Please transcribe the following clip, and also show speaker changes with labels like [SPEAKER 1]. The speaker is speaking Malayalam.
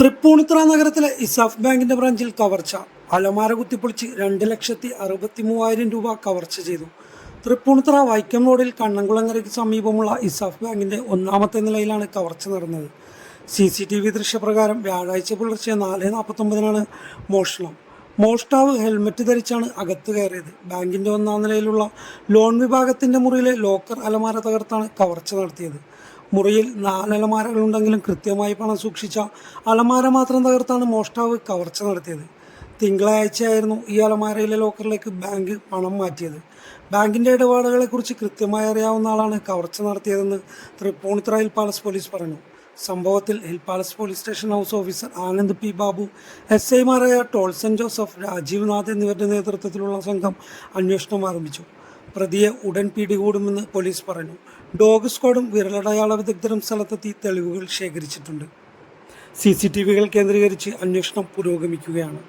[SPEAKER 1] തൃപ്പൂണിത്തുറ നഗരത്തിലെ ഇസാഫ് ബാങ്കിന്റെ ബ്രാഞ്ചിൽ കവർച്ച. അലമാര കുത്തിപ്പൊളിച്ച് രണ്ട് ലക്ഷത്തി അറുപത്തി മൂവായിരം രൂപ കവർച്ച ചെയ്തു. തൃപ്പൂണിത്തുറ വൈക്കം റോഡിൽ കണ്ണംകുളങ്ങരയ്ക്ക് സമീപമുള്ള ഇസാഫ് ബാങ്കിന്റെ ഒന്നാമത്തെ നിലയിലാണ് കവർച്ച നടന്നത്. സി സി ടി വി ദൃശ്യപ്രകാരം വ്യാഴാഴ്ച പുലർച്ചെ നാല് നാൽപ്പത്തൊമ്പതിനാണ് മോഷണം. മോഷ്ടാവ് ഹെൽമറ്റ് ധരിച്ചാണ് അകത്ത് കയറിയത്. ബാങ്കിന്റെ ഒന്നാം നിലയിലുള്ള ലോൺ വിഭാഗത്തിന്റെ മുറിയിലെ ലോക്കർ അലമാര തകർത്താണ് കവർച്ച നടത്തിയത്. മുറിയിൽ നാലലമാരകളുണ്ടെങ്കിലും കൃത്യമായി പണം സൂക്ഷിച്ച അലമാര മാത്രം തകർത്താണ് മോഷ്ടാവ് കവർച്ച നടത്തിയത്. തിങ്കളാഴ്ചയായിരുന്നു ഈ അലമാരയിലെ ലോക്കറിലേക്ക് ബാങ്ക് പണം മാറ്റിയത്. ബാങ്കിന്റെ ഇടപാടുകളെക്കുറിച്ച് കൃത്യമായി അറിയാവുന്ന ആളാണ് കവർച്ച നടത്തിയതെന്ന് തൃപ്പൂണിത്തുറ ഹിൽ പാലസ് പോലീസ് പറഞ്ഞു. സംഭവത്തിൽ Hill Palace police station house officer Anand P Babu S ഐമാരായ ടോൾസൺ ജോസഫ് രാജീവ് നാഥ് എന്നിവരുടെ നേതൃത്വത്തിലുള്ള സംഘം അന്വേഷണം ആരംഭിച്ചു. പ്രതിയെ ഉടൻ പിടികൂടുമെന്ന് പോലീസ് പറഞ്ഞു. ഡോഗ് സ്ക്വാഡും വിരലടയാള വിദഗ്ധരും സ്ഥലത്തെത്തി തെളിവുകൾ ശേഖരിച്ചിട്ടുണ്ട്. സി സി ടി വികൾ കേന്ദ്രീകരിച്ച് അന്വേഷണം പുരോഗമിക്കുകയാണ്.